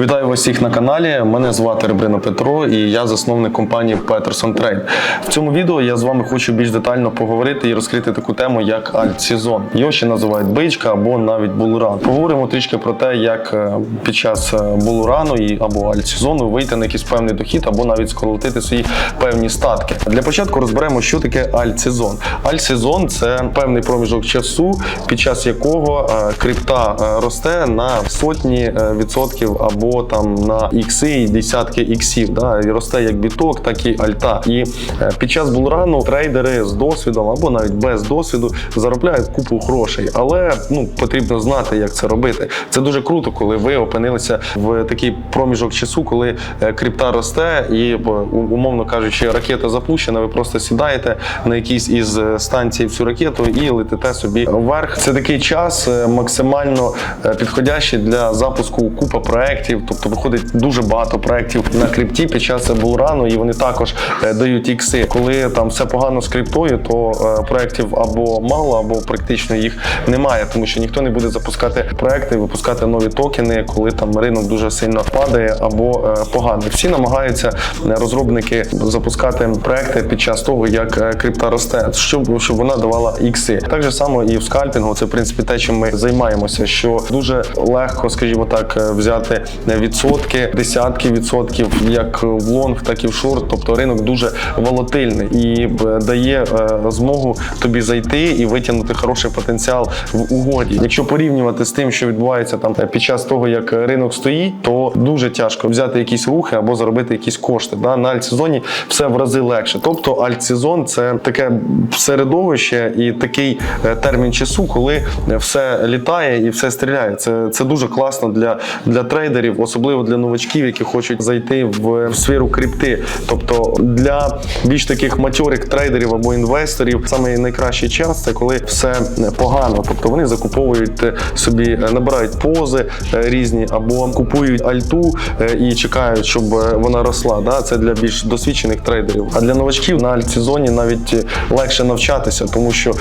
Вітаю вас всіх на каналі. Мене звати Ребрино Петро і я засновник компанії Peterson Trade. В цьому відео я з вами хочу більш детально поговорити і розкрити таку тему, як альтсезон. Його ще називають бичка або навіть булуран. Поговоримо трішки про те, як е, під час е, булурану і або альтсезону вийти на якийсь певний дохід, або навіть скоротити свої певні статки. Для початку розберемо, що таке альтсезон. Альтсезон – це певний проміжок часу, під час якого е, крипта росте на сотні відсотків або там на ікси і десятки іксів. Да? І росте як біток, так і альта. І е, під час булрану трейдери з досвідом або навіть без досвіду заробляють купу грошей. Але ну потрібно знати, як це робити. Це дуже круто, коли ви опинилися в такий проміжок часу, коли е, крипта росте, і умовно кажучи, ракета запущена. Ви просто сідаєте на якійсь із е, станцій в цю ракету і летите собі вверх. Це такий час е, максимально е, підходящий для запуску купа проєктів. Тобто виходить дуже багато проєктів на крипті під час булрану, і вони також е, дають ікси. Коли там все погано з криптою, то е, проєктів або мало, або практично їх немає, тому що ніхто не буде запускати проекти, випускати нові токени, коли там ринок дуже сильно падає або е, поганий. Всі намагаються розробники запускати проекти під час того, як крипта росте, щоб, щоб вона давала ікси. Так же само і в скальпінгу. Це в принципі те, чим ми займаємося. Що дуже легко, скажімо так, взяти відсотки, десятки відсотків, як в лонг, так і в шорт. Тобто ринок дуже волатильний і е, дає е, змогу тобі зайти і витягнути хороший потенціал в угоді. Якщо порівнювати з тим, що відбувається там е, під час того, як ринок стоїть, то дуже тяжко взяти якісь рухи або заробити якісь кошти. Да? На альтсезоні все в рази легше. Тобто альтсезон це таке середовище і такий е, термін часу, коли все літає і все стріляє. Це, це дуже класно для, для трейдерів, особливо для новачків, які хочуть зайти в, сферу крипти. Тобто для більш таких матьорих трейдерів або інвесторів саме найкращий час це коли все погано. Тобто вони закуповують е, собі, е, набирають пози е, різні або купують альту і чекають, щоб вона росла. Да? Це для більш досвідчених трейдерів. А для новачків на альтсезоні навіть легше навчатися, тому що,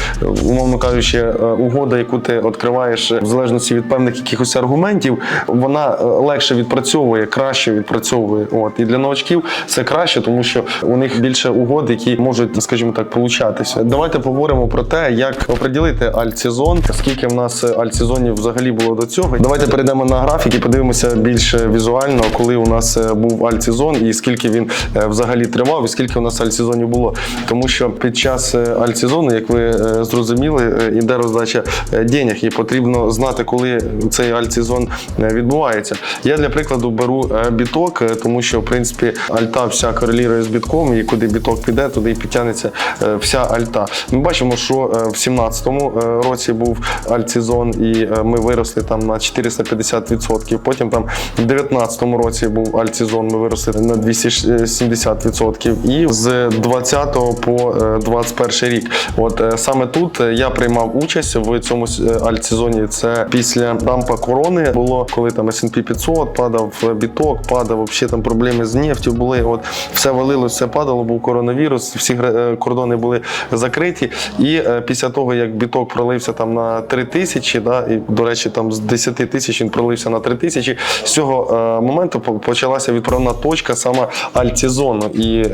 умовно кажучи, угода, яку ти відкриваєш в залежності від певних якихось аргументів, вона е, легше відпрацьовує, краще відпрацьовує. От і для новачків це краще, тому що у них більше угод, які можуть, скажімо так, получатися. Давайте поговоримо про те, як оприділити альтсезон, скільки в нас альтсезонів взагалі було до цього. Давайте перейдемо на графік і подивимося більш візуально, коли у нас е, був альтсезон і скільки він е, взагалі тривав, і скільки у нас альтсезонів було. Тому що під час е, альтсезону, як ви зрозуміли, іде роздача денег, і потрібно знати, коли цей альтсезон е, відбувається. Я для прикладу беру е, біток, е, тому що в принципі альта вся корелірує з бітком, і куди біток піде, туди і підтягнеться е, вся альта. Ми бачимо, що в 17-му е, році був альтсезон, і ми виросли там на 450%. Потім там в 19-му році був альтсезон, ми виросли на 270%. І з 20 по е, 21 рік. От саме тут я приймав участь в цьому альтсезоні. Це після дампа корони було, коли там S&P 500 падав е, біток, падав взагалі там проблеми з нефтю були. От все валилось, все падало, був коронавірус, всі е, кордони були закриті. І е, після того, як біток пролився там на 3 тисячі, да, і до речі, там з 10 тисяч він пролився на 3 тисячі. З цього моменту почалася відправна точка саме альтсезону, і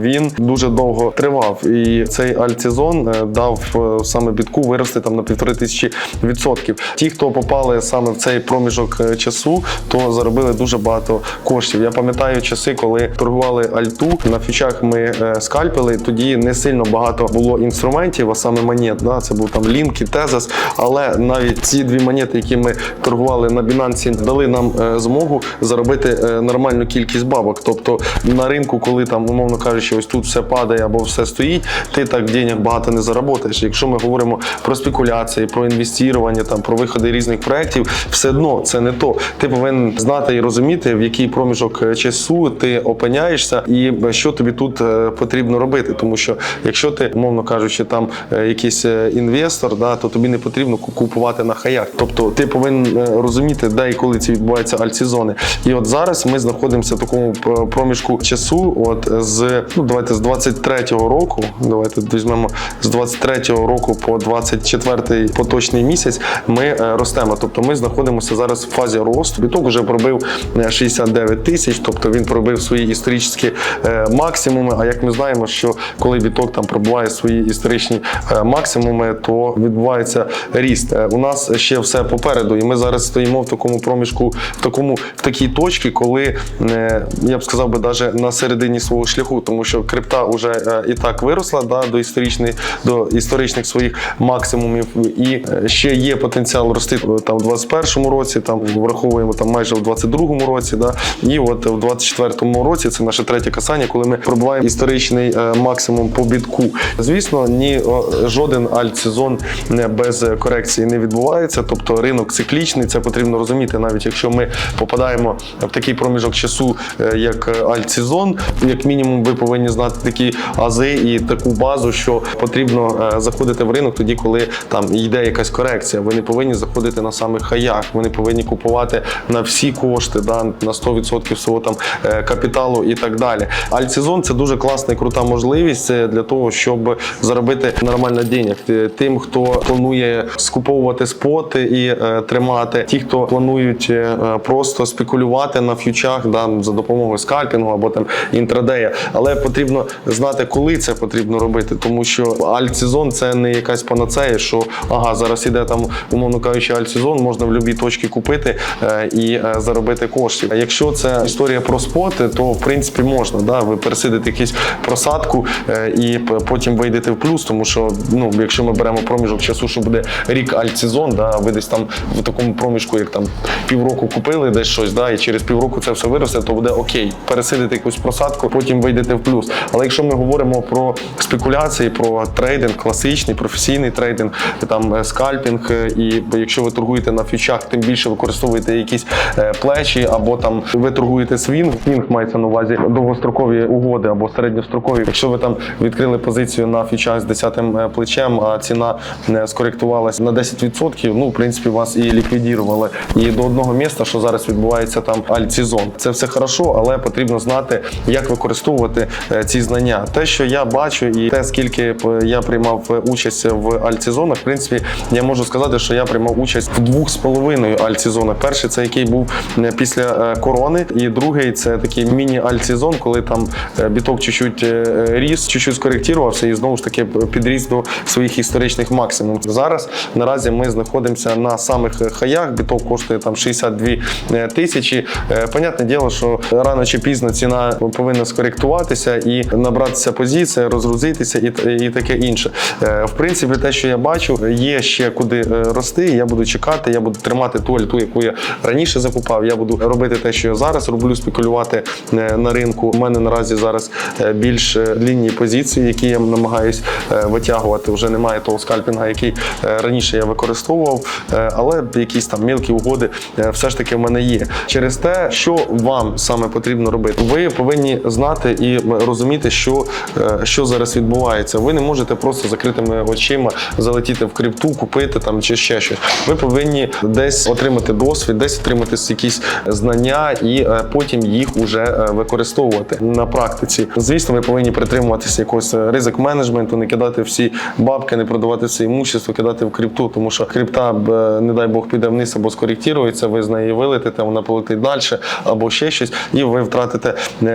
він дуже довго тривав. І цей альтсезон е, дав саме бітку вирости там на півтори тисячі відсотків. Ті, хто попали саме в цей проміжок часу, то заробили дуже багато коштів. Я пам'ятаю часи, коли торгували альту на фічах. Ми е, скальпили. Тоді не сильно багато було інструментів, а саме монет. Да? Це був там Лінк і Тезас. Але навіть ці дві монети, які ми торгували на Binance, дали нам е, змогу заробити е, нормальну кількість бабок. Тобто на ринку, коли там, умовно кажучи, ось тут все падає або все стоїть, ти так денег багато не заработаєш. Якщо ми говоримо про спекуляції, про інвестування, там про виходи різних проєктів, все одно це не то. Ти повинен знати і розуміти, в який проміжок е, часу ти опиняєшся, і що тобі тут е, потрібно робити. Тому що якщо ти, умовно кажучи, там е, якийсь інвестор, да, то тобі не потрібно купувати на хаях. Тобто ти повинен розуміти, де і коли ці відбуваються альтсезони. І от зараз ми знаходимося в такому проміжку часу. От з ну давайте з 23-го року, давайте візьмемо з 23-го року по 24-й поточний місяць. Ми ростемо. Тобто ми знаходимося зараз в фазі росту. Біток вже пробив е, 69 тисяч, тобто він пробив свої історичні е, максимуми. А як ми знаємо, що коли біток там пробуває свої історичні е, максимуми, то відбувається ріст. Е, У нас ще все попереду, і ми зараз стоїмо в такому проміжку, в такому в такій точці, коли е, я б сказав би навіть на середині свого шляху, тому що крипта вже е, і так виросла да, до історичних до історичних своїх максимумів, і е, ще є потенціал рости е, там в 21-му році, там враховуємо там майже в 22-му році, да, і от в 24-му році це наше третє касання, коли ми пробуваємо історичний е, максимум по бітку. Звісно, ні жоден альт-сезон не без корекції не відбувається, тобто ринок циклічний, це потрібно розуміти, навіть якщо ми попадаємо в такий проміжок часу, е, як альт-сезон, як мінімум, ви повинні знати такі ази і таку базу, що потрібно е, заходити в ринок тоді, коли там йде якась корекція. Ви не повинні заходити на самих хаях, ви не повинні купувати на всі кошти, да, на 100% свого там е, капіталу і так далі. Альт-сезон це дуже класна і крута можливість для того, щоб заробити нормально денег. Е, Тим, хто планує скуповувати споти і е, тримати, ті, хто планують просто спекулювати на ф'ючах да, за допомогою скальпінгу або там інтрадея. Але потрібно знати, коли це потрібно робити, тому що альт-сезон це не якась панацея, що ага, зараз іде там, умовно кажучи, альт-сезон, можна в будь-якій точці купити і заробити коштів. А якщо це історія про споти, то в принципі можна. Да? Ви пересидите якусь просадку е, і потім вийдете в плюс, тому що ну, якщо ми беремо проміжок часу, що буде рік альт-сезон, да, ви десь там в такому проміжку, як там півроку купили десь щось, да, і через півроку це все виросте, то буде окей. Пересидите якусь просадку, потім вийдете в плюс. Але якщо ми говоримо про спекуляції, про трейдинг, класичний, професійний трейдинг, там е, скальпінг, е, і якщо ви торгуєте на фьючах, тим більше використовуєте якісь плечі, або там ви торгуєте свінг. Свінг мається на увазі довгострокові угоди або середньострокові. Якщо ви там відкрили позицію на фьючах з 10 плечем, а ціна е, скоректувалась на 10%, ну в принципі вас і ліквідірували. І до одного міста, що зараз відбувається там альт-сезон. Це все хорошо, але потрібно знати, як використовувати е, ці знання. Те, що я бачу, і те, скільки я приймав е, участь в альт-сезонах, в принципі, я можу сказати, що я приймав участь в двох з половиною альт-сезонах. Перший це який був е, після е, корони, і другий це такий міні-альт-сезон, коли там е, біток чуть-чуть е, ріс, чуть-чуть скоректувався і знову ж таки підріс до своїх історичних максимумів. Зараз наразі ми знаходимося на самих хаях. Біток коштує там 62 е, тисячі. Е, Понятне діло, що рано чи пізно ціна повинна скоректуватися і набратися позиція, розгрузитися і, і таке інше. Е, В принципі, те, що я бачу, є ще куди е, рости. Я буду чекати, я буду тримати ту альту, яку я раніше закупав. Я буду робити те, що я зараз роблю, спекулювати е, на ринку. У мене наразі зараз е, більш е, позиції, які я намагаюсь витягувати. Вже немає того скальпінга, який раніше я використовував, але якісь там мілкі угоди все ж таки в мене є. Через те, що вам саме потрібно робити, ви повинні знати і розуміти, що, що зараз відбувається. Ви не можете просто закритими очима залетіти в крипту, купити там чи ще щось. Ви повинні десь отримати досвід, десь отримати якісь знання і е, потім їх уже е, використовувати на практиці. Звісно, ви повинні притримуватися якогось е, ризик менеджменту, не кидати всі бабки, не продавати все імущество, кидати в крипту, тому що крипта, не дай Бог, піде вниз або скоректується, ви з неї вилетите, вона полетить далі, або ще щось, і ви втратите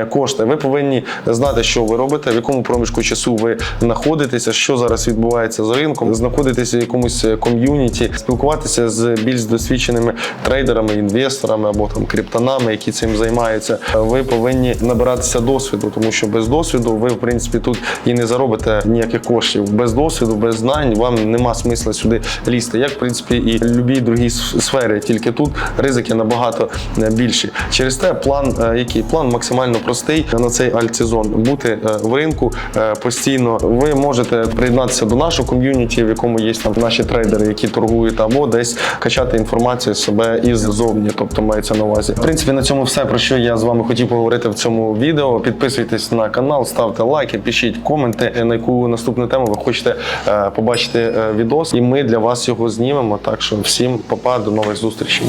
кошти. Ви повинні знати, що ви робите, в якому проміжку часу ви знаходитеся, що зараз відбувається з ринком, знаходитися в якомусь ком'юніті, спілкуватися з більш досвідченими трейдерами, інвесторами або там криптонами, які цим займаються. Ви повинні набиратися досвіду, тому що без досвіду ви, в принципі, тут і не заробите ніяких коштів. Без досвіду, без знань вам нема смисла сюди лізти. Як в принципі і в будь-якій другій сфері, тільки тут ризики набагато е, більші. Через те план, е, який план максимально простий на цей альт-сезон. Бути е, в ринку постійно. Ви можете приєднатися до нашого ком'юніті, в якому є там наші трейдери, які торгують, або десь качати інформацію себе іззовні, тобто мається на увазі. В принципі, на цьому все про що я з вами хотів поговорити в цьому відео. Підписуйтесь на канал, ставте лайки, пишіть коменти, на яку наступну тему ви хочете е, побачити е, відос, і ми для вас його знімемо. Так що всім па-па, до нових зустрічей.